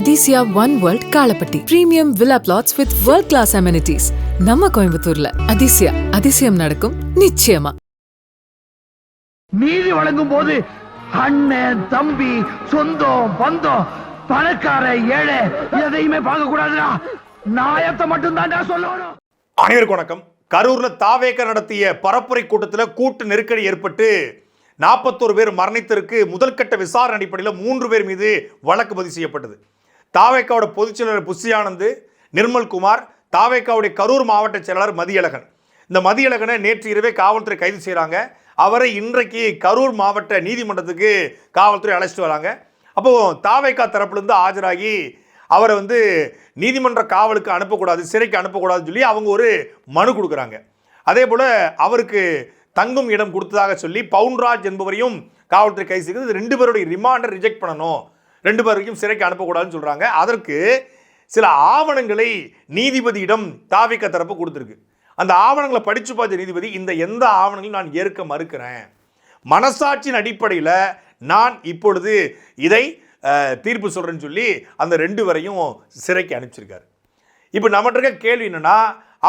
Athisaya one world Kalapatti premium villa plots with world class amenities நம்ம கோயம்புத்தூர்ல. அதிசயா அதிசயம் நடக்கும் நிச்சயமா. நீதி வழங்கும் போது அண்ணன் தம்பி சொந்தம் பந்தம் பணக்கார ஏழை எதையுமே பார்க்க கூடாதுடா நாயத்தை மட்டும் தான்டா சொல்லணும். அனைவருக்கும் வணக்கம். கரூர்ல தாவேக நடத்திய பரப்புரை கூட்டத்தில் கூட்டு நெருக்கடி ஏற்பட்டு நாற்பத்தோரு பேர் மரணித்திற்கு முதல்கட்ட விசாரணை அடிப்படையில் மூன்று பேர் மீது வழக்கு பதிவு செய்யப்பட்டது. தாவேக்காவோட பொதுச் செயலாளர் புஷியானந்து நிர்மல்குமார் தாவேக்காவுடைய கரூர் மாவட்ட செயலாளர் மதியழகன். இந்த மதியழகனை நேற்று இரவே காவல்துறை கைது செய்கிறாங்க அவரை இன்றைக்கு கரூர் மாவட்ட நீதிமன்றத்துக்கு காவல்துறை அழைச்சிட்டு வராங்க. அப்போ தாவேக்கா தரப்புலேருந்து ஆஜராகி அவரை வந்து நீதிமன்ற காவலுக்கு அனுப்பக்கூடாது சிறைக்கு அனுப்பக்கூடாதுன்னு சொல்லி அவங்க ஒரு மனு கொடுக்குறாங்க. அதே போல் அவருக்கு தங்கும் இடம் கொடுத்ததாக சொல்லி பவுன்ராஜ் என்பவரையும் காவல்துறை கைது செய்கிறது ரெண்டு பேருடைய ரிமாண்டை ரிஜெக்ட் பண்ணணும். ரெண்டு பேருக்கும் சிறைக்கு அனுப்பக்கூடாதுன்னு சொல்கிறாங்க அதற்கு சில ஆவணங்களை நீதிபதியிடம் தாவிக்க தரப்பு கொடுத்துருக்கு. அந்த ஆவணங்களை படித்து பார்த்த நீதிபதி இந்த எந்த ஆவணங்களையும் நான் ஏற்க மறுக்கிறேன். மனசாட்சியின் அடிப்படையில் நான் இப்பொழுது இதை தீர்ப்பு சொல்கிறேன்னு சொல்லி அந்த ரெண்டு வரையும் சிறைக்கு அனுப்பிச்சிருக்காரு. இப்போ நம்மகிட்ட இருக்க கேள்வி என்னென்னா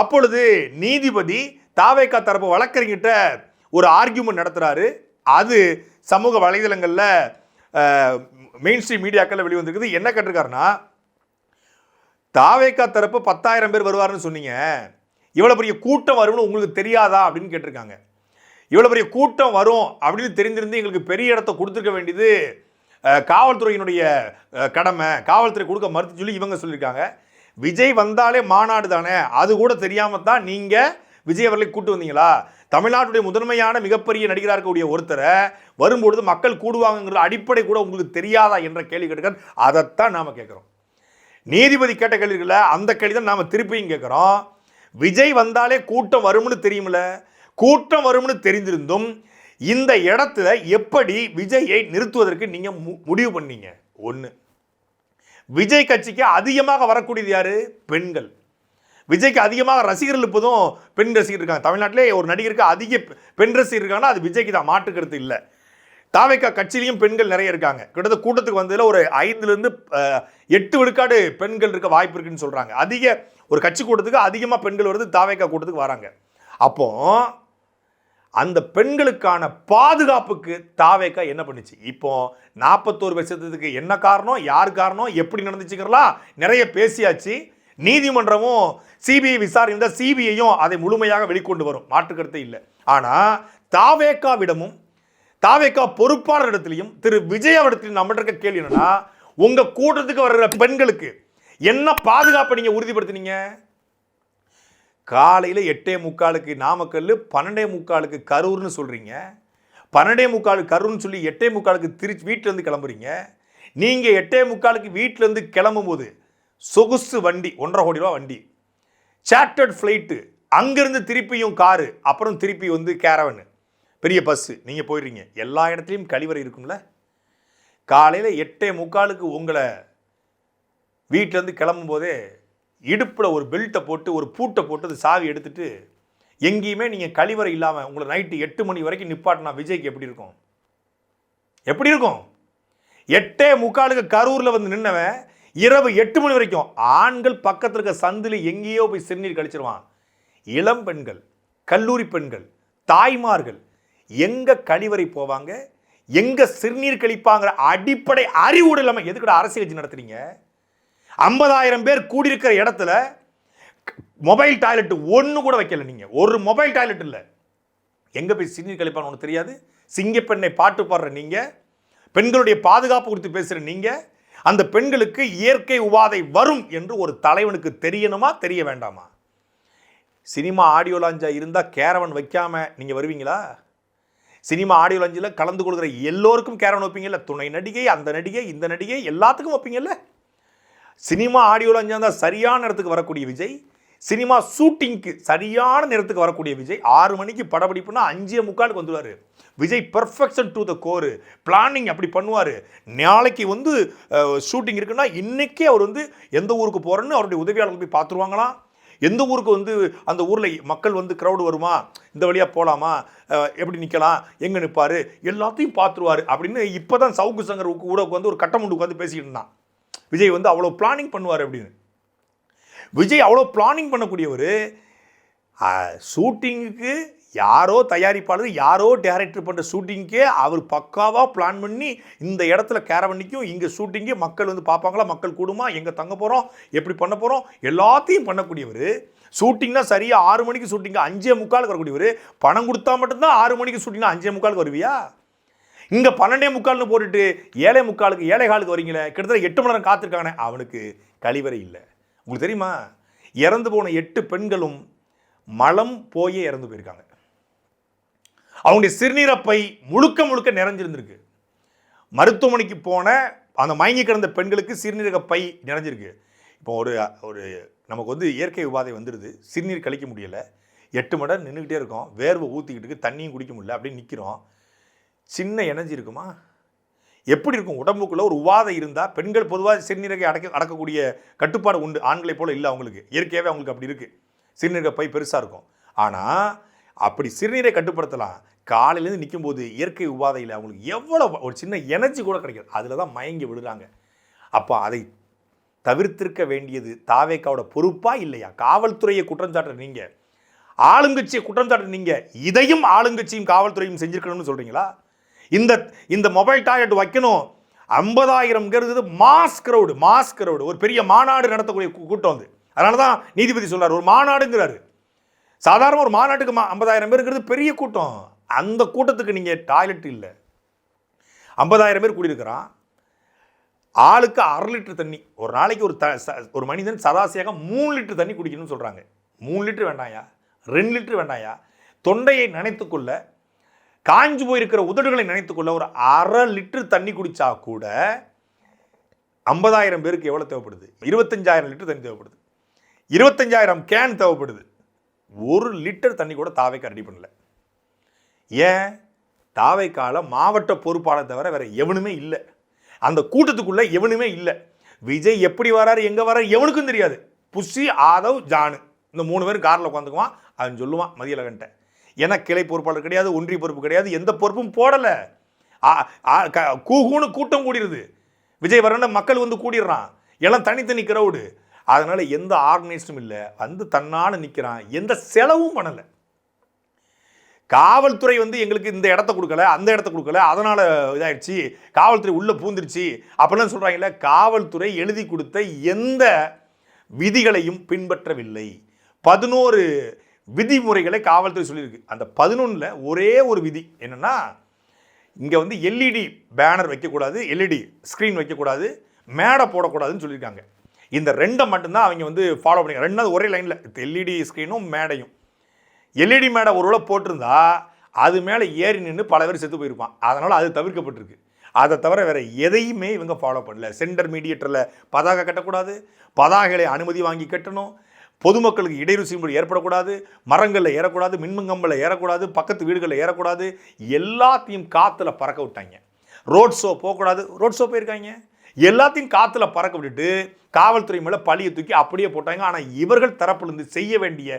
அப்பொழுது நீதிபதி தாவேக்கா தரப்பு வழக்கறிஞர்கிட்ட ஒரு ஆர்கியூமெண்ட் நடத்துகிறாரு அது சமூக வலைதளங்களில் மெயின் ஸ்ட்ரீம் மீடியாக்களில் வெளிவந்திருக்குது. என்ன கேட்டிருக்காருன்னா தாவேக்கா தரப்பு பத்தாயிரம் பேர் வருவாருன்னு சொன்னீங்க. இவ்வளோ பெரிய கூட்டம் வரும்னு உங்களுக்கு தெரியாதா அப்படின்னு கேட்டிருக்காங்க. இவ்வளோ பெரிய கூட்டம் வரும் அப்படின்னு தெரிஞ்சிருந்து எங்களுக்கு பெரிய இடத்த கொடுத்துருக்க வேண்டியது காவல்துறையினுடைய கடமை. காவல்துறை கொடுக்க மறுத்து சொல்லி இவங்க சொல்லியிருக்காங்க. விஜய் வந்தாலே மாநாடு தானே. அது கூட தெரியாமல் தான் நீங்கள் விஜய் அவர்களை கூட்டு வந்தீங்களா? தமிழ்நாட்டுடைய முதன்மையான மிகப்பெரிய நடிகராக இருக்கக்கூடிய ஒருத்தரை வரும்பொழுது மக்கள் கூடுவாங்கங்கிற அடிப்படை கூட உங்களுக்கு தெரியாதா என்ற கேள்வி கேட்டுக்க அதைத்தான் நாம் கேட்குறோம். நீதிபதி கேட்ட கேள்விகளில் அந்த கேள்வி தான் நாம் திருப்பியும் கேட்குறோம். விஜய் வந்தாலே கூட்டம் வரும்னு தெரியுமில்ல? கூட்டம் வரும்னு தெரிந்திருந்தும் இந்த இடத்துல எப்படி விஜயை நிறுத்துவதற்கு நீங்கள் முடிவு பண்ணீங்க? ஒன்று விஜய் கட்சிக்கு அதிகமாக வரக்கூடியது யார்? பெண்கள். விஜய்க்கு அதிகமாக ரசிகர்கள் இப்போதும் பெண் ரசிகர் இருக்காங்க. தமிழ்நாட்டிலே ஒரு நடிகருக்கு அதிக பெண் ரசிகர் இருக்காங்கன்னா அது விஜய்க்கு தான். மாற்று இல்லை. தாவேக்கா கட்சியிலையும் பெண்கள் நிறைய இருக்காங்க. கிட்டத்தட்ட கூட்டத்துக்கு வந்ததில் ஒரு ஐந்துலேருந்து எட்டு விழுக்காடு பெண்கள் இருக்க வாய்ப்பு இருக்குன்னு சொல்கிறாங்க அதிக ஒரு கட்சி கூட்டத்துக்கு அதிகமாக பெண்கள் வருது தாவேக்கா கூட்டத்துக்கு வராங்க. அப்போ அந்த பெண்களுக்கான பாதுகாப்புக்கு தாவேக்கா என்ன பண்ணுச்சு? இப்போ நாற்பத்தோரு வருஷத்துக்கு என்ன காரணம் யார் காரணம் எப்படி நடந்துச்சுங்கிறலாம் நிறைய பேசியாச்சு. நீதிமன்றமும் சிபிஐ விசாரணை சிபிஐயும் அதை முழுமையாக வெளிக்கொண்டு வரும். மாற்று இல்லை. ஆனால் தாவேக்காவிடமும் தாவேக்கா பொறுப்பாளர் இடத்துலையும் திரு விஜயாவிடத்திலையும் நம்மகிட்ட இருக்க கேள்வி என்னன்னா உங்கள் கூட்டத்துக்கு வர்ற பெண்களுக்கு என்ன பாதுகாப்பை நீங்கள் உறுதிப்படுத்தினீங்க? காலையில் எட்டே முக்காலுக்கு நாமக்கல் பன்னெண்டே முக்காலுக்கு கரூர்னு சொல்கிறீங்க பன்னெண்டே முக்கால் கரூர்னு சொல்லி எட்டே முக்காலுக்கு திருச்சி வீட்டிலேருந்து கிளம்புறீங்க. நீங்கள் எட்டே முக்காலுக்கு வீட்டிலேருந்து கிளம்பும்போது சொகுசு வண்டி ஒன்றரை கோடி ரூபா வண்டி. சார்ட்டர்ட் ஃப்ளைட்டு அங்கேருந்து திருப்பியும் காரு அப்புறம் திருப்பி வந்து கேரவனு பெரிய பஸ்ஸு நீங்கள் போயிடுறீங்க. எல்லா இடத்துலையும் கழிவறை இருக்கும்ல? காலையில் எட்டே முக்காலுக்கு உங்களை வீட்டிலேருந்து கிளம்பும்போதே இடுப்பில் ஒரு பெல்ட்டை போட்டு ஒரு பூட்டை போட்டு அது சாவி எடுத்துட்டு எங்கேயுமே நீங்கள் கழிவறை இல்லாமல் உங்களை நைட்டு எட்டு மணி வரைக்கும் நிப்பாட்டினா விஜய்க்கு எப்படி இருக்கும்? எப்படி இருக்கும்? எட்டே முக்காலுக்கு கரூரில் வந்து நின்னவன் இரவு எட்டு மணி வரைக்கும் ஆண்கள் பக்கத்தில் இருக்க சந்தில் எங்கேயோ போய் சிறுநீர் கழிச்சிருவான். இளம் பெண்கள் கல்லூரி பெண்கள் தாய்மார்கள் எங்கே கழிவறை போவாங்க? எங்கே சிறுநீர் கழிப்பாங்கிற அடிப்படை அறிவுடு இல்லாமல் எதுக்குடா அரசியல் கட்சி நடத்துறீங்க? ஐம்பதாயிரம் பேர் கூடியிருக்கிற இடத்துல மொபைல் டாய்லெட் ஒன்று கூட வைக்கல நீங்கள் ஒரு மொபைல் டாய்லெட் இல்லை. எங்கே போய் சிறுநீர் கழிப்பான்னு ஒன்று தெரியாது? சிங்கப்பெண்ணை பாட்டு பாடுற நீங்கள் பெண்களுடைய பாதுகாப்பு குறித்து பேசுகிற நீங்கள் அந்த பெண்களுக்கு இயற்கை உபாதை வரும் என்று ஒரு தலைவனுக்கு தெரியணுமா தெரிய வேண்டாமா? சினிமா ஆடியோ லாஞ்சா இருந்தால் கேரவன் வைக்காமல் நீங்கள் வருவீங்களா? சினிமா ஆடியோ லாஞ்சில் கலந்து கொள்கிற எல்லோருக்கும் கேரவன் வைப்பீங்கல்ல? துணை நடிகை அந்த நடிகை இந்த நடிகை எல்லாத்துக்கும் வைப்பீங்கல்ல? சினிமா ஆடியோ லாஞ்சா இருந்தால் சரியான இடத்துக்கு வரக்கூடிய விஜய் சினிமா ஷூட்டிங்க்கு சரியான நேரத்துக்கு வரக்கூடிய விஜய் ஆறு மணிக்கு படப்பிடிப்புனா அஞ்சே முக்காலுக்கு வந்துடுவார் Vijay perfection to the core planning அப்படி பண்ணுவார். நாளைக்கு வந்து ஷூட்டிங் இருக்குன்னா இன்றைக்கே அவர் வந்து எந்த ஊருக்கு போகிறேன்னு அவருடைய உதவியாளர்கள் போய் பார்த்துருவாங்களாம் எந்த ஊருக்கு வந்து அந்த ஊரில் மக்கள் வந்து க்ரௌடு வருமா? இந்த வழியாக போகலாமா எப்படி நிற்கலாம் எங்கே நிற்பார் எல்லாத்தையும் பார்த்துருவார் அப்படின்னு இப்போ தான் சவுக்கு சங்கர் கூட உட்காந்து ஒரு கட்டம் உட்காந்து பேசிக்கிட்டு இருந்தான். விஜய் வந்து அவ்வளோ பிளானிங் பண்ணுவார் அப்படின்னு. விஜய் அவ்வளோ பிளானிங் பண்ணக்கூடியவர் ஷூட்டிங்குக்கு யாரோ தயாரிப்பாளர் யாரோ டேரக்டர் பண்ணுற ஷூட்டிங்க்கே அவர் பக்காவாக பிளான் பண்ணி இந்த இடத்துல கேரவண்டிக்கும் இங்கே ஷூட்டிங்கே மக்கள் வந்து பார்ப்பாங்களா? மக்கள் கூடுமா? எங்கே தங்க போகிறோம் எப்படி பண்ண போகிறோம் எல்லாத்தையும் பண்ணக்கூடியவர். ஷூட்டிங்னா சரியாக ஆறு மணிக்கு ஷூட்டிங்க அஞ்சே முக்காலுக்கு வரக்கூடியவர். பணம் கொடுத்தா மட்டும்தான் ஆறு மணிக்கு ஷூட்டிங்னா அஞ்சே முக்காலுக்கு வருவியா? இங்கே பன்னெண்டே முக்கால்னு போட்டுட்டு ஏழை முக்காலுக்கு ஏழை காலுக்கு வரீங்களே? கிட்டத்தட்ட எட்டு மணி நேரம் காத்திருக்கானே அவனுக்கு கழிவறை இல்லை. உங்களுக்கு தெரியுமா? இறந்து போன எட்டு பெண்களும் மலம் போயே இறந்து போயிருக்காங்க. அவங்களுடைய சிறுநீரப்பை முழுக்க முழுக்க நிறைஞ்சிருந்திருக்கு. மருத்துவமனைக்கு போன அந்த மயங்கி கிடந்த பெண்களுக்கு சிறுநீரக பை நிறைஞ்சிருக்கு. இப்போ ஒரு ஒரு நமக்கு வந்து இயற்கை உபாதை வந்துடுது சிறுநீர் கழிக்க முடியலை. எட்டு மணி நேரம் நின்றுக்கிட்டே இருக்கோம். வேர்வை ஊற்றிக்கிட்டு தண்ணியும் குடிக்க முடியல. அப்படின்னு நிற்கிறோம் சின்ன எனர்ஜி இருக்குமா? எப்படி இருக்கும்? உடம்புக்குள்ளே ஒரு உபாதை இருந்தால் பெண்கள் பொதுவாக சிறுநீரகை அடக்க அடக்கக்கூடிய கட்டுப்பாடு உண்டு. ஆண்களை போல் இல்லை அவங்களுக்கு. இயற்கையாகவே அவங்களுக்கு அப்படி இருக்குது சிறுநீரக பை பெருசாக இருக்கும். ஆனால் அப்படி சிறுநீரை கட்டுப்படுத்தலாம். காலையிலேருந்து நிற்கும்போது இயற்கை உபாதையில் அவங்களுக்கு எவ்வளோ ஒரு சின்ன எனர்ஜி கூட கிடைக்காது அதில் தான் மயங்கி விழுறாங்க. அப்போ அதை தவிர்த்திருக்க வேண்டியது தாவேக்காவோட பொறுப்பா இல்லையா? காவல்துறையை குற்றம் சாட்டுற ஆளுங்கட்சியை குற்றம் சாட்டுற இதையும் ஆளுங்கட்சியும் காவல்துறையும் செஞ்சுருக்கணும்னு சொல்கிறீங்களா இந்த இந்த மொபைல் டாய்லெட் வைக்கணும். ஐம்பதாயிரம்ங்கிறது மாஸ் கிரௌடு மாஸ் கிரௌடு ஒரு பெரிய மாநாடு நடத்தக்கூடிய கூட்டம் அது. அதனால தான் நீதிபதி சொல்கிறார் ஒரு மாநாடுங்கிறாரு. சாதாரண ஒரு மாநாட்டுக்கு மா- ஐம்பதாயிரம் பேருங்கிறது பெரிய கூட்டம். அந்த கூட்டத்துக்கு நீங்கள் டாய்லெட் இல்லை. ஐம்பதாயிரம் பேர் கூடியிருக்கிறான். ஆளுக்கு அரை லிட்டர் தண்ணி. ஒரு நாளைக்கு ஒரு த ச- ஒரு மனிதன் சராசரியாக மூணு லிட்டர் தண்ணி குடிக்கணும்னு சொல்கிறாங்க மூணு லிட்டர் வேண்டாயா ரெண்டு லிட்டர் வேண்டாயா தொண்டையை நினைத்துக்கொள்ள காஞ்சு போயிருக்கிற உதடுகளை நினைத்துக்கொள்ள ஒரு அரை லிட்டர் தண்ணி குடித்தா கூட ஐம்பதாயிரம் பேருக்கு எவ்வளோ தேவைப்படுது? இருபத்தஞ்சாயிரம் லிட்டர் தண்ணி தேவைப்படுது. இருபத்தஞ்சாயிரம் கேன் தேவைப்படுது. ஒரு லிட்டர் தண்ணி கூட தாவைக்கு ரெடி பண்ணல. ஏன்? தாவைக்கால மாவட்ட பொறுப்பாளர் தவிர வேற எவனுமே இல்லை. அந்த கூட்டத்துக்குள்ள எவனுமே இல்லை. விஜய் எப்படி வராரு எங்கே வராரு எவனுக்கும் தெரியாது. புஷி ஆதவ் ஜானு. இந்த மூணு பேரும் காரில் உட்காந்துக்குவான் அவன் சொல்லுவான் மதியலகன்ட்ட ஏன்னா கிளை பொறுப்பாளர் கிடையாது ஒன்றிய பொறுப்பு கிடையாது எந்த பொறுப்பும் போடலை. கூகுன்னு கூட்டம் கூடிடுது விஜய் வரன மக்கள் வந்து கூடிடுறான். எல்லாம் தனித்தனி கிரவுடு அதனால் எந்த ஆர்கனைஸ்டும் இல்லை. வந்து தன்னால் நிற்கிறான் எந்த செலவும் பண்ணலை. காவல்துறை வந்து எங்களுக்கு இந்த இடத்த கொடுக்கல அந்த இடத்த கொடுக்கல அதனால் இதாயிடுச்சு. காவல்துறை உள்ளே பூந்துருச்சு. அப்படிலாம் சொல்கிறாங்கல்ல காவல்துறை எழுதி கொடுத்த எந்த விதிகளையும் பின்பற்றவில்லை. பதினோரு விதிமுறைகளை காவல்துறை சொல்லியிருக்கு. அந்த பதினொன்றில் ஒரே ஒரு விதி என்னென்னா இங்கே வந்து எல்இடி பேனர் வைக்கக்கூடாது எல்இடி ஸ்க்ரீன் வைக்கக்கூடாது மேடை போடக்கூடாதுன்னு சொல்லியிருக்காங்க. இந்த ரெண்டை மட்டும்தான் அவங்க வந்து ஃபாலோ பண்ணி ரெண்டாவது ஒரே லைனில் எல்இடி ஸ்க்ரீனும் மேடையும். எல்இடி மேடை ஒரு உள்ள போட்டிருந்தா அது மேலே ஏறி நின்று பல பேர் செத்து போயிருப்பான். அதனால் அது தவிர்க்கப்பட்டிருக்கு. அதை தவிர வேறு எதையுமே இவங்க ஃபாலோ பண்ணல. சென்டர் மீடியேட்டரில் பதாகை கட்டக்கூடாது பதாகைகளை அனுமதி வாங்கி கட்டணும். பொதுமக்களுக்கு இடையூறு ஏற்படக்கூடாது மரங்களில் ஏறக்கூடாது மின்மங்கம்பில் ஏறக்கூடாது பக்கத்து வீடுகளில் ஏறக்கூடாது எல்லாத்தையும் காற்றுல பறக்க விட்டாங்க. ரோட் ஷோ போகக்கூடாது ரோட் ஷோ போயிருக்காங்க. எல்லாத்தையும் காற்றுல பறக்க விட்டுட்டு காவல்துறை மேலே பழியை தூக்கி அப்படியே போட்டாங்க. ஆனால் இவர்கள் தரப்பிலிருந்து செய்ய வேண்டிய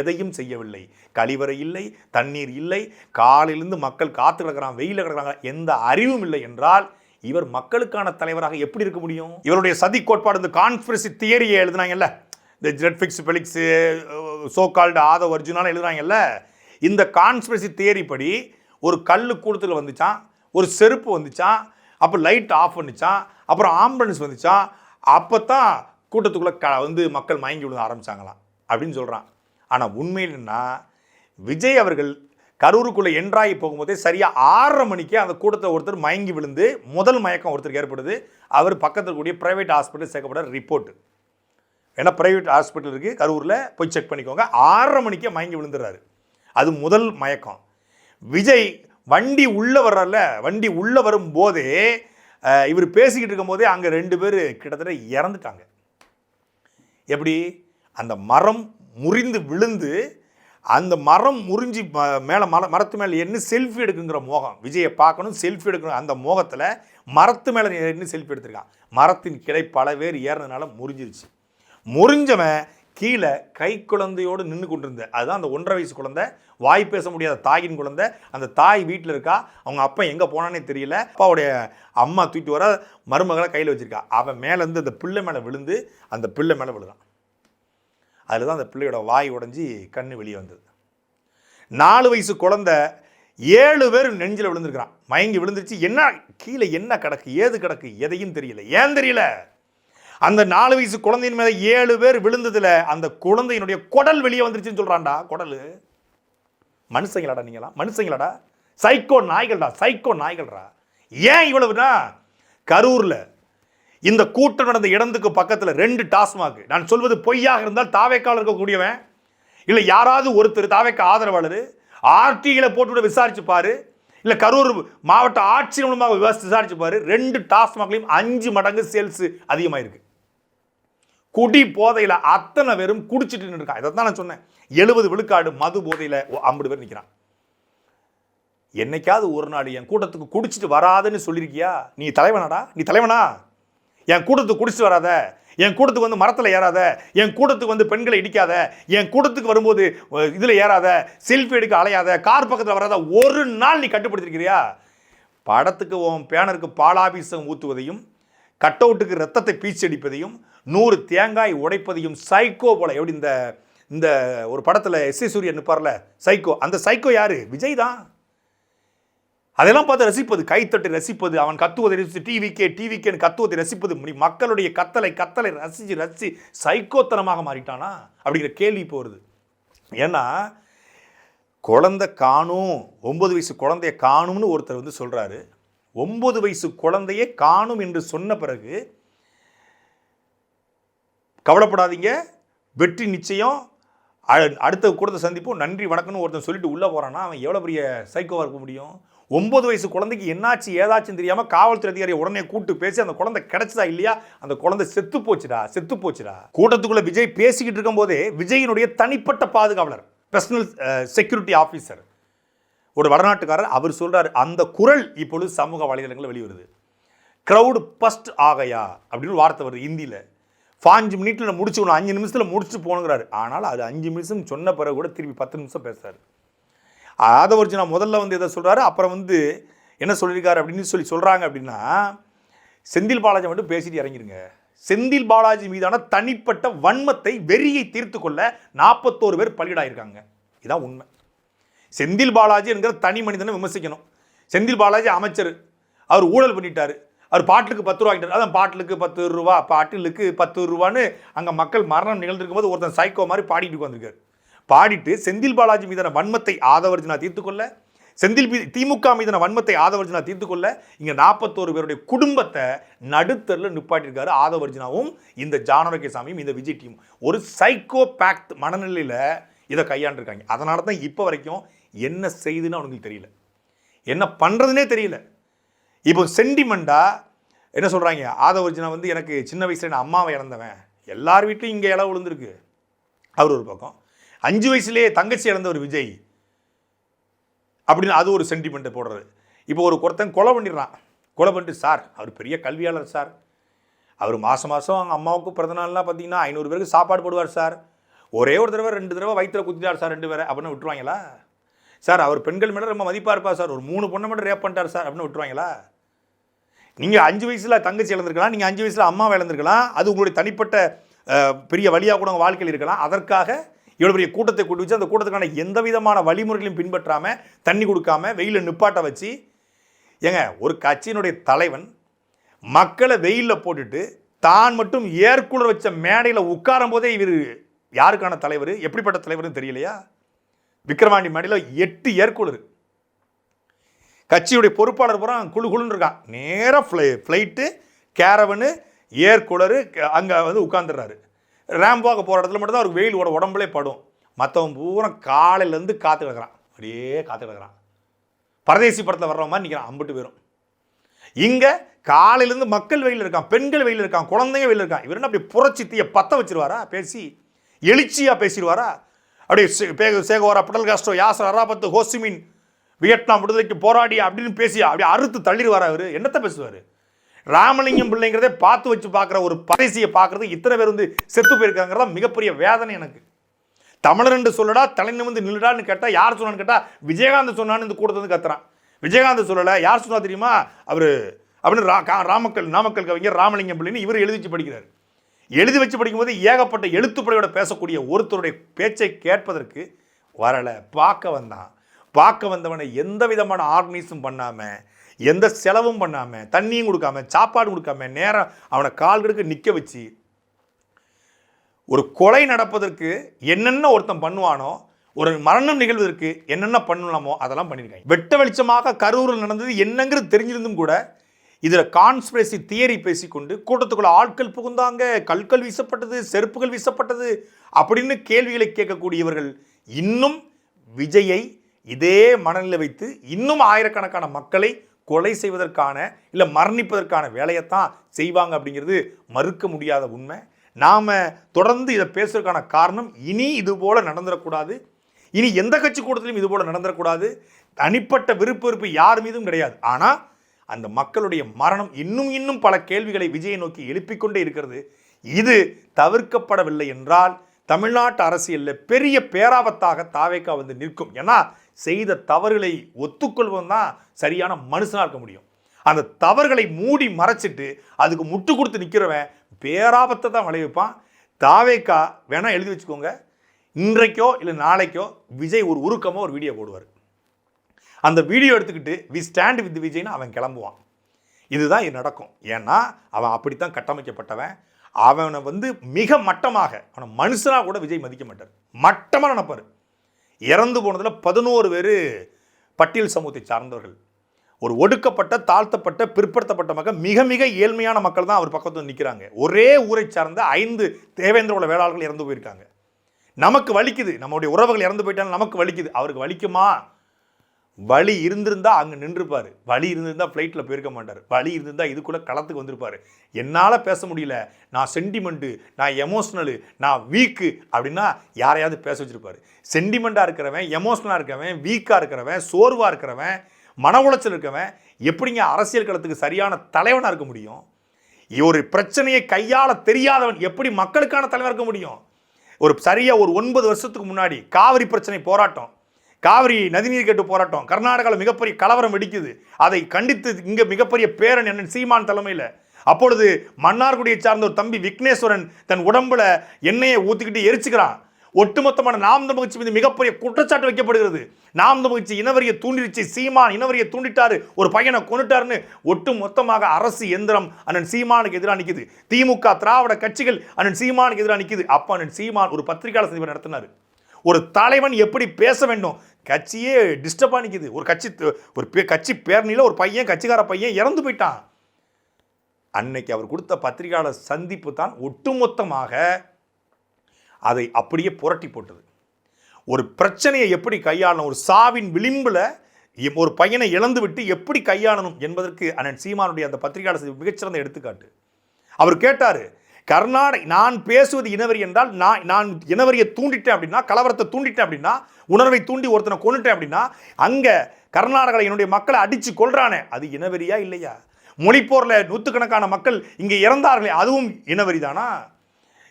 எதையும் செய்யவில்லை. கழிவறை இல்லை தண்ணீர் இல்லை காலையிலிருந்து மக்கள் காத்து கிடக்கிறாங்க வெயில் கிடக்கிறாங்க எந்த அறிவும் இல்லை என்றால் இவர் மக்களுக்கான தலைவராக எப்படி இருக்க முடியும்? இவருடைய சதி கோட்பாடு இந்த கான்ஸ்பிரசி தியரியை எழுதுனாங்கல்ல? இந்த ஜெட்ஃபிக்ஸ் பெலிக்ஸு சோகால்டு ஆதவ் அர்ஜுனாலும் எழுதுறாங்கல்ல இந்த கான்ஸ்பிரசி தியரி படி ஒரு கல் கூடத்தில் வந்துச்சான் ஒரு செருப்பு வந்துச்சான் அப்போ லைட் ஆஃப் பண்ணிச்சான் அப்புறம் ஆம்புலன்ஸ் வந்துச்சான் அப்போ தான் கூட்டத்துக்குள்ளே க வந்து மக்கள் மயங்கி விழுத ஆரம்பிச்சாங்களாம் அப்படின்னு சொல்கிறான் ஆனால் உண்மையில் என்னன்னா விஜய் அவர்கள் கரூருக்குள்ளே என்ட்ராகி போகும்போதே சரியாக ஆறரை மணிக்கு அந்த கூட்டத்தை ஒருத்தர் மயங்கி விழுந்து முதல் மயக்கம் ஒருத்தருக்கு ஏற்படுது. அவர் பக்கத்தில் கூடிய ப்ரைவேட் ஹாஸ்பிட்டல் சேர்க்கப்பட ரிப்போர்ட் ஏன்னா ப்ரைவேட் ஹாஸ்பிட்டல் இருக்குது கரூரில் போய் செக் பண்ணிக்கோங்க. ஆறரை மணிக்கே மயங்கி விழுந்துடுறாரு. அது முதல் மயக்கம். விஜய் வண்டி உள்ளே வர்றல வண்டி உள்ளே வரும்போதே இவர் பேசிக்கிட்டு இருக்கும்போதே அங்கே ரெண்டு பேர் கிட்டத்தட்ட இறந்துட்டாங்க. எப்படி? அந்த மரம் முறிந்து விழுந்து அந்த மரம் முறிஞ்சி ம- மேலே மர மரத்து மேலே என்ன செல்ஃபி எடுக்குங்கிற மோகம். விஜயை பார்க்கணும் செல்ஃபி எடுக்கணும். அந்த மோகத்தில் மரத்து மேலே என்ன செல்ஃபி எடுத்திருக்கான். மரத்தின் கிளை பல பேர் ஏறினதுனால முறிஞ்சிருச்சு. முறிஞ்சவன் கீழே கை குழந்தையோடு நின்று கொண்டிருந்த அதுதான் அந்த ஒன்றரை வயசு குழந்தை வாய் பேச முடியாத தாயின் குழந்தை அந்த தாய் வீட்டில் இருக்கா? அவங்க அப்பா எங்கே போனானே தெரியல. அப்பாவுடைய அம்மா தூக்கிட்டு வர மருமகளை கையில் வச்சுருக்கா. அவன் மேலேருந்து அந்த பிள்ளை மேலே விழுந்து அந்த பிள்ளை மேலே விழுதான் அதில் தான் அந்த பிள்ளையோட வாய் உடைஞ்சி கண்ணு வெளியே வந்தது. நாலு வயசு குழந்தை ஏழு பேர் நெஞ்சில் விழுந்துருக்கிறான். மயங்கி விழுந்துருச்சு. என்ன கீழே என்ன கிடக்கு? ஏது கிடக்கு? எதையும் தெரியல. ஏன் தெரியல? அந்த நாலு வயசு குழந்தையின் மேலே ஏழு பேர் விழுந்ததுல அந்த குழந்தையினுடைய குடல் வெளியே வந்துருச்சுன்னு சொல்கிறான்டா குடல். மனுஷங்களாடா நீங்களா மனுஷங்களாடா? சைக்கோ நாய்கள்டா சைக்கோ நாய்கள்டா ஏன் இவ்வளவுனா? கரூரில் இந்த கூட்டம் நடந்த இடத்துக்கு பக்கத்தில் ரெண்டு டாஸ்மாக். நான் சொல்வது பொய்யாக இருந்தால் தாவேக்கால இருக்கக்கூடியவன் இல்லை யாராவது ஒருத்தர் தாவேக்க ஆதரவாளர் ஆர்டிகளை போட்டு விசாரிச்சு பாரு இல்லை கரூர் மாவட்ட ஆட்சி மூலமாக விசாரிச்சு பாரு ரெண்டு டாஸ்மாக்லையும் அஞ்சு மடங்கு சேல்ஸ் அதிகமாயிருக்கு. குடி போதையில் அத்தனை பேரும் குடிச்சிட்டு இருக்கான் இதை தான் நான் சொன்னேன். எழுபது விழுக்காடு மது போதையில் ஐம்பது பேர் நிற்கிறான் என்னைக்காவது ஒரு நாள் என் கூட்டத்துக்கு குடிச்சிட்டு வராதுன்னு சொல்லியிருக்கியா நீ தலைவனாடா? நீ தலைவனா? என் கூட்டத்துக்கு குடிச்சிட்டு வராத. என் கூட்டத்துக்கு வந்து மரத்தில் ஏறாத. என் கூட்டத்துக்கு வந்து பெண்களை இடிக்காத. என் கூட்டத்துக்கு வரும்போது இதில் ஏறாத. செல்ஃபி எடுக்க அலையாத. கார் பக்கத்தில் வராத. ஒரு நாள் நீ கட்டுப்படுத்திருக்கிறியா? படத்துக்கு உன் பேனருக்கு பாலாபிஷம் ஊற்றுவதையும் கட் அவுட்டுக்கு ரத்தத்தை பீச்சடிப்பதையும் நூறு தேங்காய் உடைப்பதையும் சைக்கோ போல எப்படி இந்த இந்த ஒரு படத்தில் எஸ் ஏ சூரியன் நிற்பார்ல சைக்கோ. அந்த சைக்கோ யாரு? விஜய் தான். அதெல்லாம் பார்த்து ரசிப்பது கைத்தட்டு ரசிப்பது அவன் கத்துவதை ரசித்து டிவிக்கே டிவிக்கேன்னு கத்துவதை ரசிப்பது மக்களுடைய கத்தலை கத்தலை ரசித்து ரசித்து சைக்கோத்தனமாக மாறிட்டானா? அப்படிங்கிற கேள்வி இப்போ வருது. ஏன்னா குழந்தை காணும் ஒன்பது வயசு குழந்தைய காணும்னு ஒருத்தர் வந்து சொல்கிறாரு ஒன்பது வயசு குழந்தையே காணும் என்று சொன்ன பிறகு கவலைப்படாதீங்க. வெற்றி நிச்சயம். அடுத்த கூட்டத்தை சந்திப்போம். நன்றி வணக்கம்னு ஒருத்தன் சொல்லிட்டு உள்ளே போகிறான்னா அவன் எவ்வளோ பெரிய சைக்கோவாக இருக்க முடியும்? ஒன்பது வயசு குழந்தைக்கு என்னாச்சு ஏதாச்சும் தெரியாமல் காவல்துறை அதிகாரியை உடனே கூட்டு பேசி அந்த குழந்தை கிடைச்சதா இல்லையா? அந்த குழந்தை செத்து போச்சுடா செத்து போச்சுடா. கூட்டத்துக்குள்ளே விஜய் பேசிக்கிட்டு இருக்கும்போதே விஜயினுடைய தனிப்பட்ட பாதுகாவலர் பர்சனல் செக்யூரிட்டி ஆஃபீஸர் ஒரு வடநாட்டுக்காரர் அவர் சொல்கிறார் அந்த குரல் இப்பொழுது சமூக வலைதளங்களில் வெளிவருது. Crowd first ஆகையா? அப்படின்னு வார்த்தை வருது ஹிந்தியில் பாஞ்சு மினிட்டில் முடிச்சுக்கணும் அஞ்சு நிமிஷத்தில் முடிச்சு போகணுங்கிறாரு ஆனால் அது அஞ்சு நிமிஷம் சொன்ன பிறகு கூட திருப்பி பத்து நிமிஷம் பேசுறாரு. நான் முதல்ல வந்து எதை சொல்கிறாரு அப்புறம் வந்து என்ன சொல்லியிருக்காரு அப்படின்னு சொல்லி சொல்கிறாங்க அப்படின்னா செந்தில் பாலாஜி மட்டும் பேசிட்டு இறங்கிருங்க. செந்தில் பாலாஜி மீதான தனிப்பட்ட வன்மத்தை வெறியை தீர்த்து கொள்ள நாற்பத்தோரு பேர் பலியிடாயிருக்காங்க. இதான் உண்மை. செந்தில் பாலாஜி என்கிற தனி மனிதனை விமர்சிக்கணும். செந்தில் பாலாஜி அமைச்சர். அவர் ஊழல் பண்ணிட்டார். அவர் பாட்டிலுக்கு பத்து ரூபா ஆகிட்டார் அதான் பாட்டிலுக்கு பத்து ரூபா பாட்டிலுக்கு பத்து ரூபான்னு அங்கே மக்கள் மரணம் நிகழ்ந்திருக்கும் போது ஒருத்தன் சைக்கோ மாதிரி பாடிட்டு உட்காந்துருக்காரு பாடிட்டு செந்தில் பாலாஜி மீதான வன்மத்தை ஆதவர்ஜனா தீர்த்துக்கொள்ள செந்தில் திமுக மீதான வன்மத்தை ஆதவர்ஜனா தீர்த்துக்கொள்ள இங்கே நாற்பத்தோரு பேருடைய குடும்பத்தை நடுத்தரில் நிப்பாட்டியிருக்காரு ஆதவர்ஜனாவும் இந்த ஜானரகேசாமியும் இந்த விஜய் டீம் ஒரு சைக்கோ பேக்ட் மனநிலையில் இதை கையாண்டிருக்காங்க. அதனால தான் இப்போ வரைக்கும் என்ன செய்துன்னு அவனுங்களுக்கு தெரியல. என்ன பண்ணுறதுனே தெரியல. இப்போ சென்டிமெண்ட்டாக என்ன சொல்கிறாங்க ஆதவர்ஜுனா வந்து எனக்கு சின்ன வயசில் நான் அம்மாவை இழந்தவன். எல்லார் வீட்லையும் இங்கே இலை விழுந்திருக்கு. அவர் ஒரு பக்கம். அஞ்சு வயசுலேயே தங்கச்சி இழந்தவர் விஜய். அப்படின்னு அது ஒரு சென்டிமெண்ட்டை போடுறது. இப்போ ஒரு ஒருத்தன் கொலை பண்ணிடுறான். கொலை பண்ணிட்டு சார் அவர் பெரிய கல்வியாளர் சார். அவர் மாதம் மாதம் அவங்க அம்மாவுக்கு பிறந்தநாள்லாம் பார்த்தீங்கன்னா ஐநூறு பேருக்கு சாப்பாடு போடுவார் சார். ஒரே ஒரு தடவை ரெண்டு தடவை வயிற்றில் குத்திட்டார் சார் ரெண்டு பேரை. அப்படின்னு விட்டுருவாங்களா? சார் அவர் பெண்கள் மேலே ரொம்ப மதிப்பாக இருப்பார் சார். ஒரு மூணு பொண்ணை மட்டும் ரேப் பண்ணிட்டார் சார் அப்படின்னு விட்டுருவாங்களா? நீங்கள் அஞ்சு வயசில் தங்கச்சி இழந்திருக்கலாம் நீங்கள் அஞ்சு வயசில் அம்மாவை இழந்திருக்கலாம். அது உங்களுடைய தனிப்பட்ட பெரிய வழியாக கூட உங்கள் வாழ்க்கையில் இருக்கலாம். அதற்காக இவ்வளோ பெரிய கூட்டத்தை கூட்டி வச்சு அந்த கூட்டத்துக்கான எந்த விதமான வழிமுறைகளையும் பின்பற்றாமல் தண்ணி கொடுக்காம வெயிலில் நிப்பாட்ட வச்சு ஏங்க ஒரு கட்சியினுடைய தலைவன் மக்களை வெயிலில் போட்டுட்டு தான் மட்டும் ஏர்கூலர் வச்ச மேடையில் உட்காரும் போதே இவர் யாருக்கான தலைவர்? எப்படிப்பட்ட தலைவர்னு தெரியலையா? விக்ரவாண்டி மாடியில் எட்டு ஏர்கூலர். கட்சியுடைய பொறுப்பாளர் பூரா குழு குழுன்னு இருக்கான் நேராக fly flight caravan air cooler அங்கே வந்து உட்காந்துடுறாரு ரேம்பாக போகிற இடத்துல மட்டும்தான் அவருக்கு வெயில் ஓட உடம்புலே படும். மற்றவன் பூரா காலையிலேருந்து காத்து கிடக்கிறான். அப்படியே காத்து கிடக்குறான். பரதேசி படத்தில் வர்ற மாதிரி நிற்கிறான் அம்பிட்டு பேரும். இங்கே காலையிலேருந்து மக்கள் வெயில் இருக்கான் பெண்கள் வெயில் இருக்கான் குழந்தைங்க வெயில் இருக்கான். இவர் என்ன அப்படி புரட்சி தீய பற்ற வச்சிருவாரா? பேசி எழுச்சியாக பேசிடுவாரா? அப்படியே பே- சேகோரா படல் Castro Yasser Arafat Ho Chi Minh Vietnam விடுதலைக்கு போராடி அப்படின்னு பேசி அப்படியே அறுத்து தள்ளிடுவார் அவர் என்னத்தை பேசுவார்? ராமலிங்கம் பிள்ளைங்கிறதே பார்த்து வச்சு பார்க்குற ஒரு பரிசியை பார்க்குறது இத்தனை பேர் வந்து செத்து போயிருக்காங்கிறதா மிகப்பெரிய வேதனை எனக்கு. தமிழர் என்று சொல்லடா தலை நிமிந்து நில்லுடான்னு கேட்டால் யார் சொன்னான்னு கேட்டால் விஜயகாந்த் சொன்னான்னு இந்த கூட்டத்தை வந்து கத்துறான். விஜயகாந்த் சொல்லலை யார் சொன்னா தெரியுமா? அவர் அப்படின்னு ரா கா- ராமக்கல் நாமக்கல் கவிஞர் ராமலிங்கம் பிள்ளைன்னு இவர் எழுதிச்சு படிக்கிறார். எழுதி வச்சு படிக்கும்போது ஏகப்பட்ட எழுத்துப்படையோட பேசக்கூடிய ஒருத்தருடைய பேச்சை கேட்பதற்கு வரலை. பார்க்க வந்தான். பார்க்க வந்தவனை எந்த விதமான ஆர்கனைஸும் பண்ணாமல் எந்த செலவும் பண்ணாமல் தண்ணியும் கொடுக்காம சாப்பாடு கொடுக்காம நேரம் அவனை கால்களுக்கு நிற்க வச்சு ஒரு கொலை நடப்பதற்கு என்னென்ன ஒருத்தன் பண்ணுவானோ ஒரு மரணம் நிகழ்வதற்கு என்னென்ன பண்ணலாமோ அதெல்லாம் பண்ணியிருக்காங்க. வெட்ட வெளிச்சமாக கரூரில் நடந்தது என்னங்கிறது தெரிஞ்சிருந்தும் கூட இதில் கான்ஸ்பிரசி தியரி பேசிக்கொண்டு கூட்டத்துக்குள்ள ஆட்கள் புகுந்தாங்க கற்கள் வீசப்பட்டது செருப்புகள் வீசப்பட்டது அப்படின்னு கேள்விகளை கேட்கக்கூடியவர்கள் இன்னும் விஜயை இதே மனநிலை வைத்து இன்னும் ஆயிரக்கணக்கான மக்களை கொலை செய்வதற்கான இல்லை மரணிப்பதற்கான வேலையைத்தான் செய்வாங்க அப்படிங்கிறது மறுக்க முடியாத உண்மை. நாம் தொடர்ந்து இதை பேசுறதுக்கான காரணம் இனி இதுபோல நடந்துடக்கூடாது. இனி எந்த கட்சி கூட்டத்திலும் இது போல் நடந்துடக்கூடாது. தனிப்பட்ட விருப்ப வெறுப்பு யார் மீதும் கிடையாது. ஆனால் அந்த மக்களுடைய மரணம் இன்னும் இன்னும் பல கேள்விகளை விஜயை நோக்கி எழுப்பிக் கொண்டே இருக்கிறது. இது தவிர்க்கப்படவில்லை என்றால் தமிழ்நாட்டு அரசியலில் பெரிய பேராபத்தாக தாவேக்கா வந்து நிற்கும். ஏன்னா செய்த தவறுகளை ஒத்துக்கொள்வதும் தான் சரியான மனுஷனாக இருக்க முடியும். அந்த தவறுகளை மூடி மறைச்சிட்டு அதுக்கு முட்டு கொடுத்து நிற்கிறவன் பேராபத்தை தான் விளைவிப்பான். தாவேக்கா வேணால் எழுதி வச்சுக்கோங்க. இன்றைக்கோ இல்லை நாளைக்கோ விஜய் ஒரு உருக்கமாக ஒரு வீடியோ போடுவார். அந்த வீடியோ எடுத்துக்கிட்டு வி ஸ்டாண்ட் வித் விஜய்னு அவன் கிளம்புவான். இதுதான் இது நடக்கும். ஏன்னா அவன் அப்படித்தான் கட்டமைக்கப்பட்டவன். அவனை வந்து மிக மட்டமாக அவனை மனுஷனாக கூட விஜய் மதிக்க மாட்டார். மட்டமாக நினப்பார் இறந்து போனதில் பதினோரு பேர் பட்டியல் சமூகத்தை சார்ந்தவர்கள். ஒரு ஒடுக்கப்பட்ட தாழ்த்தப்பட்ட பிற்படுத்தப்பட்ட மக்கள் மிக மிக ஏழ்மையான மக்கள் தான் அவர் பக்கத்தில் நிற்கிறாங்க ஒரே ஊரை சார்ந்த ஐந்து தேவேந்திர உள்ள வேளாளர்கள் இறந்து போயிருக்காங்க. நமக்கு வலிக்குது. நம்மளுடைய உறவுகள் இறந்து போயிட்டாலும் நமக்கு வலிக்குது. அவருக்கு வலிக்குமா? வழி இருந்திருந்தா அங்கே நின்றுப்பார். வழி இருந்திருந்தா ஃப்ளைட்டில் போயிருக்க மாட்டார். வழி இருந்திருந்தா இதுக்குள்ளே களத்துக்கு வந்திருப்பார். என்னால் பேச முடியல. நான் சென்டிமெண்ட்டு நான் எமோஷ்னலு நான் வீக்கு அப்படின்னா யாரையாவது பேச வச்சுருப்பார். சென்டிமெண்ட்டாக இருக்கிறவன் எமோஷ்னலாக இருக்கிறவன் வீக்காக இருக்கிறவன் சோர்வாக இருக்கிறவன் மன உளைச்சல் இருக்கவன் எப்படிங்க அரசியல் களத்துக்கு சரியான தலைவனாக இருக்க முடியும்? ஒரு பிரச்சனையை கையாள தெரியாதவன் எப்படி மக்களுக்கான தலைவர் இருக்க முடியும்? ஒரு சரியாக ஒரு ஒன்பது வருஷத்துக்கு முன்னாடி காவிரி பிரச்சனை போராட்டம். காவிரி நதிநீர் கேட்டு போராட்டம். கர்நாடகாவில் மிகப்பெரிய கலவரம் வெடிக்குது. அதை கண்டித்து இங்கே மிகப்பெரிய பேரன் என்ன சீமான் தலைமையில். அப்பொழுது மன்னார்குடியை சார்ந்த ஒரு தம்பி விக்னேஸ்வரன் தன் உடம்புல எண்ணெயை ஊற்றிக்கிட்டு எரிச்சுக்கிறான். ஒட்டுமொத்தமான நாம் தமிழ் மீது மிகப்பெரிய குற்றச்சாட்டு வைக்கப்படுகிறது. நாம் தமிழ் இனவரியை தூண்டிடுச்சு சீமான் இனவரியை தூண்டிட்டாரு. ஒரு பையனை கொண்டுட்டாருன்னு ஒட்டு மொத்தமாக அரசு எந்திரம் அண்ணன் சீமானுக்கு எதிராக நிற்குது திமுக திராவிட கட்சிகள் அண்ணன் சீமானுக்கு எதிராக நிற்குது அப்போ அண்ணன் சீமான் ஒரு பத்திரிகையாளர் சந்திப்பை நடத்தினார். ஒரு தலைவன் எப்படி பேச வேண்டும்? கட்சியே டிஸ்டர்பாக நிற்குது ஒரு கட்சி ஒரு பே- கட்சி பேரணியில் ஒரு பையன் கட்சிக்கார பையன் இறந்து போயிட்டான். அன்னைக்கு அவர் கொடுத்த பத்திரிகையாளர் சந்திப்பு தான் ஒட்டுமொத்தமாக அதை அப்படியே புரட்டி போட்டது. ஒரு பிரச்சனையை எப்படி கையாளணும்? ஒரு சாவின் விளிம்பில் ஒரு பையனை இழந்து விட்டு எப்படி கையாளணும் என்பதற்கு அண்ணன் சீமானுடைய அந்த பத்திரிகையாளர் மிகச்சிறந்த எடுத்துக்காட்டு. அவர் கேட்டார் கர்நாடக நான் பேசுவது இனவரி என்றால் நான் நான் இனவரியை தூண்டிட்டேன் அப்படின்னா கலவரத்தை தூண்டிட்டேன் அப்படின்னா உணர்வை தூண்டி ஒருத்தனை கொண்டுட்டேன் அப்படின்னா அங்கே கர்நாடகாவில் என்னுடைய மக்களை அடித்து கொள்றானே அது இனவரியா இல்லையா? மொழிப்போரில் நூற்றுக்கணக்கான மக்கள் இங்கே இறந்தார்களே அதுவும் இனவரி தானா?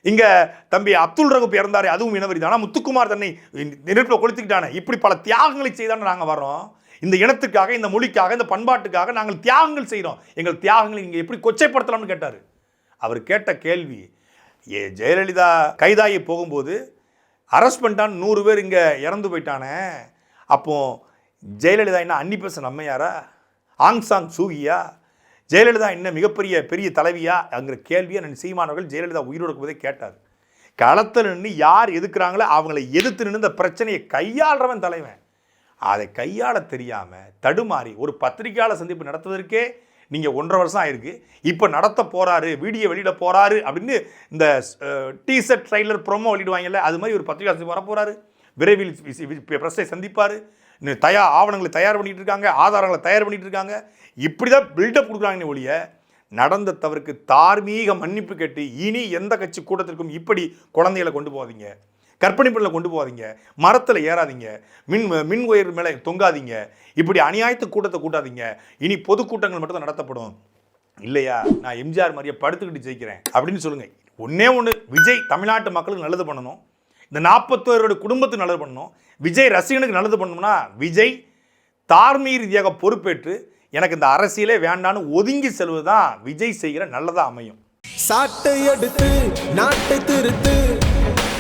இங்கே தம்பி அப்துல் ரகுப் இறந்தாரே அதுவும் இனவரி தானா? முத்துக்குமார் தன்னை நெருப்பில் கொளுத்துக்கிட்டானே. இப்படி பல தியாகங்களை செய்தானே நாங்கள் வரோம் இந்த இனத்துக்காக இந்த மொழிக்காக இந்த பண்பாட்டுக்காக நாங்கள் தியாகங்கள் செய்கிறோம் எங்கள் தியாகங்களை இங்கே எப்படி கொச்சைப்படுத்தலாம்னு கேட்டார். அவர் கேட்ட கேள்வி ஏ ஜெயலலிதா கைதாகி போகும்போது அரெஸ்ட் பண்ணிட்டான் நூறு பேர் இங்கே இறந்து போயிட்டானே. அப்போ ஜெயலலிதா என்ன அன்னி அம்மையாரா ஆங் சாங் சூகியா? ஜெயலலிதா என்ன மிகப்பெரிய பெரிய தலைவியா? அங்கிற கேள்வியை நான் சீமானவர்கள் ஜெயலலிதா உயிரோடு இருக்கும்போதே கேட்டார். களத்தில் நின்று யார் எதுக்குறாங்களோ அவங்கள எதிர்த்து நின்று இந்த பிரச்சனையை கையாளுறவன் தலைவன். அதை கையாள தெரியாமல் தடுமாறி ஒரு பத்திரிகையாளர் சந்திப்பு நடத்துவதற்கே நீங்கள் ஒன்றரை வருஷம் ஆயிருக்கு. இப்போ நடத்த போகிறாரு வீடியோ வெளியில் போகிறாரு அப்படின்னு இந்த டீசர்ட் ட்ரைலர் ப்ரோமோ வெளியிடுவாங்கல்ல அது மாதிரி ஒரு பத்திரிகை வர போகிறாரு விரைவில் பிரஸ்ஸை சந்திப்பார். தயா தயார் ஆவணங்களை தயார் பண்ணிட்டு இருக்காங்க ஆதாரங்களை தயார் பண்ணிட்டு இருக்காங்க. இப்படி தான் பில்டப் கொடுக்குறாங்கன்னு ஒழிய நடந்த தவறுக்கு தார்மீக மன்னிப்பு கேட்டு இனி எந்த கட்சி கூட்டத்திற்கும் இப்படி குழந்தைகளை கொண்டு போகாதீங்க. கற்பனை பண்ணல கொண்டு போகாதீங்க. மரத்தில் ஏறாதீங்க. மின் மின் உயர் மேலே தொங்காதீங்க. இப்படி அநியாயத்து கூட்டத்தை கூட்டாதீங்க. இனி பொதுக்கூட்டங்கள் மட்டும் தான் நடத்தப்படும். இல்லையா? நான் எம்ஜிஆர் மாதிரியே படுத்துக்கிட்டு ஜெயிக்கிறேன். அப்படின்னு சொல்லுங்கள் ஒன்றே ஒன்று விஜய் தமிழ்நாட்டு மக்களுக்கு நல்லது பண்ணணும். இந்த நாற்பத்தோரோட குடும்பத்துக்கு நல்லது பண்ணணும். விஜய் ரசிகனுக்கு நல்லது பண்ணணும்னா விஜய் தார்மீக ரீதியாக பொறுப்பேற்று எனக்கு இந்த அரசியலே வேண்டான்னு ஒதுங்கி செல்வது தான் விஜய் செய்கிற நல்லதாக அமையும். சாட்டை எடுத்து நாட்டை திருத்து